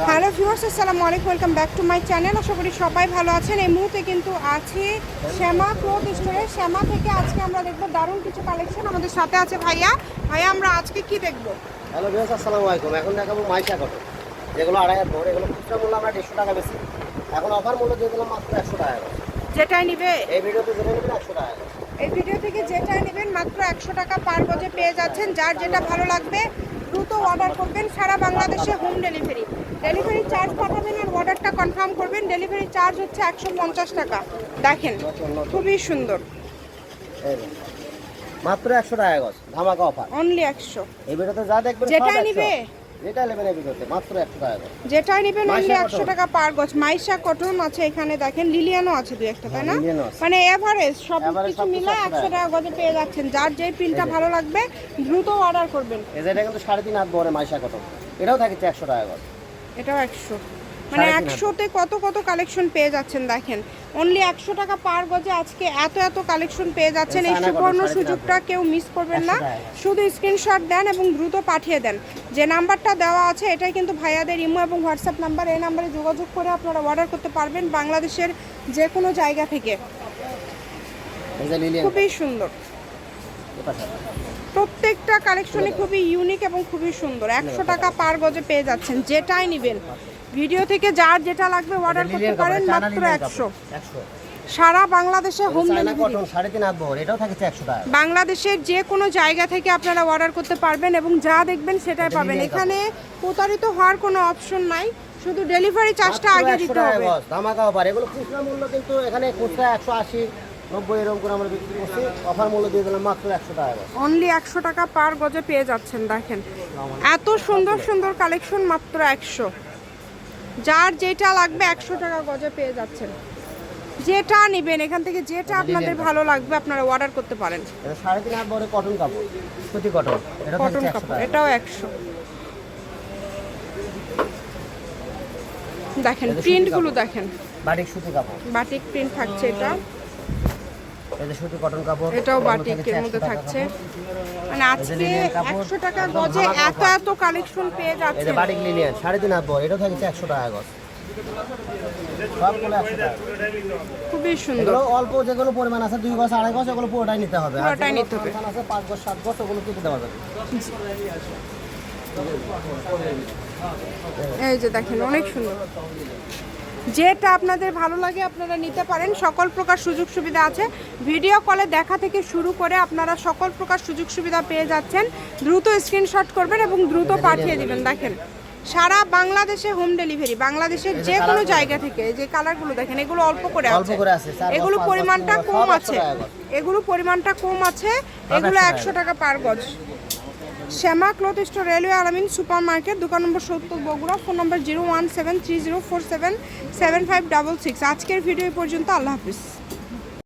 Hello viewers আসসালামু আলাইকুম welcome back to my channel. আশা করি সবাই ভালো আছেন। এই মুহূর্তে কিন্তু আছি শ্যামা ক্লোথ স্টোরে। শ্যামা থেকে আজকে আমরা দেখব দারুণ কিছু কালেকশন আমাদের সাথে আছে ভাইয়া। ভাইয়া আমরা আজকে কি দেখব? হ্যালো বিয়াস আসসালামু আলাইকুম। এখন দেখাবো মাইশা কটন। যেগুলো আড়াই হাত ভোর এগুলো খুচরা মূল্য আমরা দেড়শো টাকা বেশি। এখন অফার মূল্য দিয়ে দিলাম মাত্র একশো টাকা। যেটাই নিবে? এই ভিডিওতে যেটা নেবেন একশো টাকা। এই ভিডিও থেকে যেটা নেবেন মাত্র একশো টাকা পার গজে পেয়ে যাচ্ছেন। যার যেটা ভালো লাগবে দ্রুত অর্ডার করবেন। সারা বাংলাদেশে হোম ডেলিভারি ডেলিভারি চার্জ পাঠাবেন আর অর্ডারটা কনফার্ম করবেন। ডেলিভারি চার্জ হচ্ছে একশো পঞ্চাশ টাকা। দেখেন খুবই সুন্দর। মাত্র একশো টাকা গজ ধামাকা অফার অনলি একশো। এই ভিডিওতে যা দেখবেন 100 নিবে? যেটা নেবেন এই ভিডিওতে মাত্র একশো টাকা যেটাই নেবেন অনলি একশো টাকা পার গজ। মাইশা কটন আছে এখানে দেখেন লিলিয়ানও আছে দু একটা তাই না? হ্যাঁ। মানে এভারেজ সব কিছু মিলে একশো টাকা গজে পেয়ে যাচ্ছেন। যার যে। প্রিন্টটা ভালো লাগবে দ্রুত অর্ডার করবেন। এই যেটা কিন্তু সাড়ে তিন হাত ভরে মাইশা কটন এটাও থাকছে একশো টাকা গজ। এটাও একশো। মানে। একশোতে কত কত কালেকশন পেয়ে যাচ্ছেন দেখেন। অনলি একশো টাকা পার গজে আজকে এত এত কালেকশন পেয়ে যাচ্ছেন। এই সুবর্ণ সুযোগটা কেউ মিস করবেন না। শুধু স্ক্রিনশট দেন এবং দ্রুত পাঠিয়ে দেন। যে নাম্বারটা দেওয়া আছে এটাই কিন্তু ভাইয়াদের ইমো এবং হোয়াটসঅ্যাপ নাম্বার এই নাম্বারে যোগাযোগ করে আপনারা অর্ডার করতে পারবেন বাংলাদেশের যে কোনো জায়গা থেকে। খুবই সুন্দর। প্রত্যেকটা কালেকশনে খুবই ইউনিক এবং খুবই সুন্দর। একশো টাকা পার গজে পেয়ে যাচ্ছেন যেটাই নেবেন। ভিডিও থেকে যার যেটা লাগবে অর্ডার করতে পারেন মাত্র একশো। সারা বাংলাদেশে হোম ডেলিভারি বাংলাদেশের যে কোনো জায়গা থেকে আপনারা অর্ডার করতে পারবেন এবং যা দেখবেন সেটাই পাবেন। এখানে প্রতারিত হওয়ার কোনো অপশন নাই শুধু ডেলিভারি চার্জটা আগে দিতে হবে। ধামাকা অফার এগুলো খুচরা মূল্য কিন্তু এখানে খুচরা একশো আশি নব্বই এরকম করে আমরা বিক্রি করছি অফার মূল্য দিয়ে দিলাম মাত্র একশো টাকা অনলি একশো টাকা পার গজে পেয়ে যাচ্ছেন দেখেন। এত সুন্দর সুন্দর কালেকশন মাত্র একশো। যার যেটা লাগবে একশো টাকা গজে পেয়ে যাচ্ছেন। যেটা নেবেন এখান থেকে যেটা আপনাদের ভালো লাগবে আপনারা অর্ডার করতে পারেন। সাড়ে তিন হাত বড় কটন কাপড় সুতি কটন কটন কাপড় এটাও একশো। দেখেন প্রিন্টগুলো দেখেন। বাটিক সুতি কাপড়। বাটিক প্রিন্ট থাকছে এটা। যে সুতি কটন কাপড় এটাও বাটিকের মধ্যে থাকছে। মানে আজকে লিনেন কাপড়, একশো টাকা গজে এত এত কালেকশন পেয়ে যাচ্ছে যে বাটিক সাড়ে তিন হাত বড় এটাও থাকছে একশো টাকা গজ। খুবই সুন্দর। অল্প যেগুলো পরিমাণ আছে দুই গজ আড়াই গজ এগুলো পুরোটাই নিতে হবে। পুরোটাই নিতে হবে। আছে পাঁচ গজ সাত গজ ওগুলো কেটে দেওয়া যাবে। এই যে দেখেন অনেক সুন্দর। যেটা আপনাদের ভালো লাগে আপনারা নিতে পারেন। সকল প্রকার সুযোগ সুবিধা আছে। ভিডিও কলে দেখা থেকে শুরু করে আপনারা সকল প্রকার সুযোগ সুবিধা পেয়ে যাচ্ছেন। দ্রুত স্ক্রিনশট করবেন এবং দ্রুত পাঠিয়ে দিবেন। দেখেন সারা বাংলাদেশে হোম ডেলিভারি বাংলাদেশের যে কোনো জায়গা থেকে যে কালারগুলো দেখেন এগুলো অল্প করে আছে। এগুলো পরিমাণটা কম আছে। 100 এগুলো পরিমাণটা কম আছে। এগুলো একশো টাকা পার গজ। শ্যামা ক্লথ স্টোর, রেলওয়ে আরামিন সুপার মার্কেট দোকান নম্বর সত্তর, Bogura, phone number zero one seven three zero four seven seven five double six. আজকের ভিডিও পর্যন্ত, আল্লাহ হাফিজ।